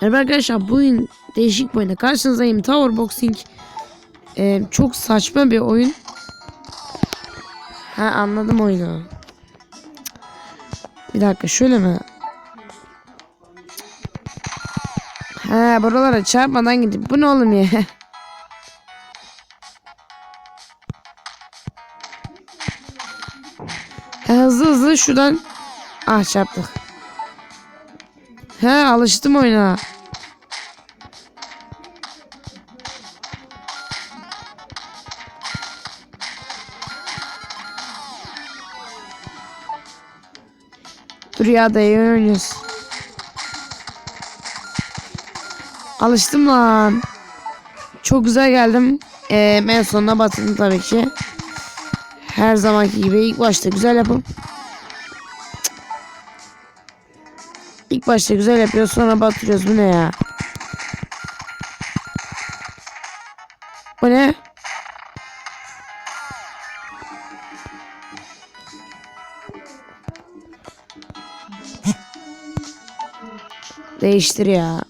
Merhaba arkadaşlar bu oyun değişik bir oyunda karşınızdayım. Tower Boxing Ee, çok saçma bir oyun. Ha anladım oyunu. Bir dakika şöyle mi? Ha buralara çarpmadan gidip bu ne oğlum ya? Ha, hızlı hızlı şuradan Ah çarptık He alıştım oyuna. Dur ya da iyi oynuyoruz. Alıştım lan. Çok güzel geldim. Ee, en sonuna batırdım tabii ki. Her zamanki gibi ilk başta güzel yapım. İlk başta güzel yapıyoruz sonra batırıyoruz. Bu ne ya? Bu ne? Değiştir ya.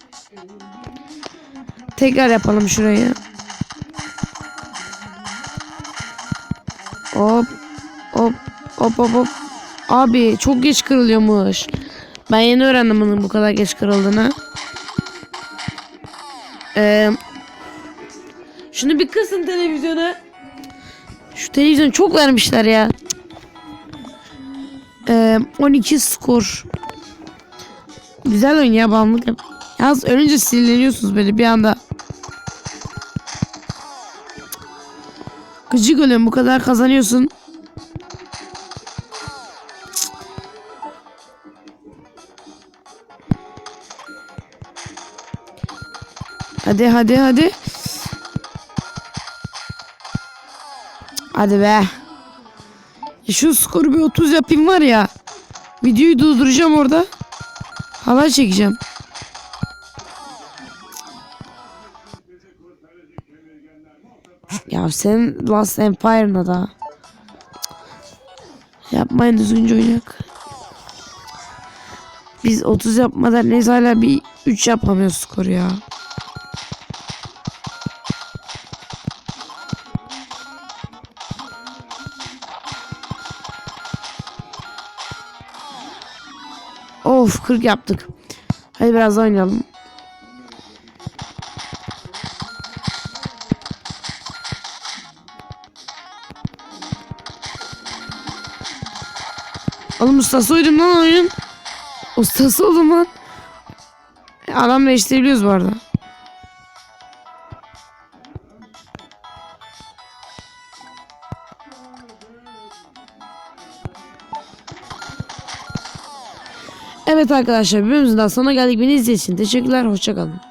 Tekrar yapalım şurayı. Hop. Hop. Hop hop hop. Abi çok geç kırılıyormuş. Ben yeni öğrendim bunun bu kadar geç kırıldığını. Ee, şunu bir kısın televizyona. Şu televizyon çok vermişler ya. Ee, 12 skor. Güzel oyun ya bağımlılık yap. Yalnız ölünce sinirleniyorsunuz böyle bir anda. Gıcık oluyorum bu kadar kazanıyorsun. Hadi hadi hadi. Hadi be. Ya şu skoru bir 30 yapayım var ya. Videoyu durduracağım orada. Halay çekeceğim. Ya senin Last Empire'ına da. Yapmayın düzgünce oynayak. Biz 30 yapmadan neyse hala bir 3 yapamıyoruz skoru ya. Of 40 yaptık. Hadi biraz daha oynayalım. Oğlum ustası oydum lan oyun. Ustası oldum lan. Adam değiştirebiliyoruz bu arada. Evet arkadaşlar bölümümüzün daha sonuna geldik. Beni izlediğiniz için teşekkürler. Hoşçakalın.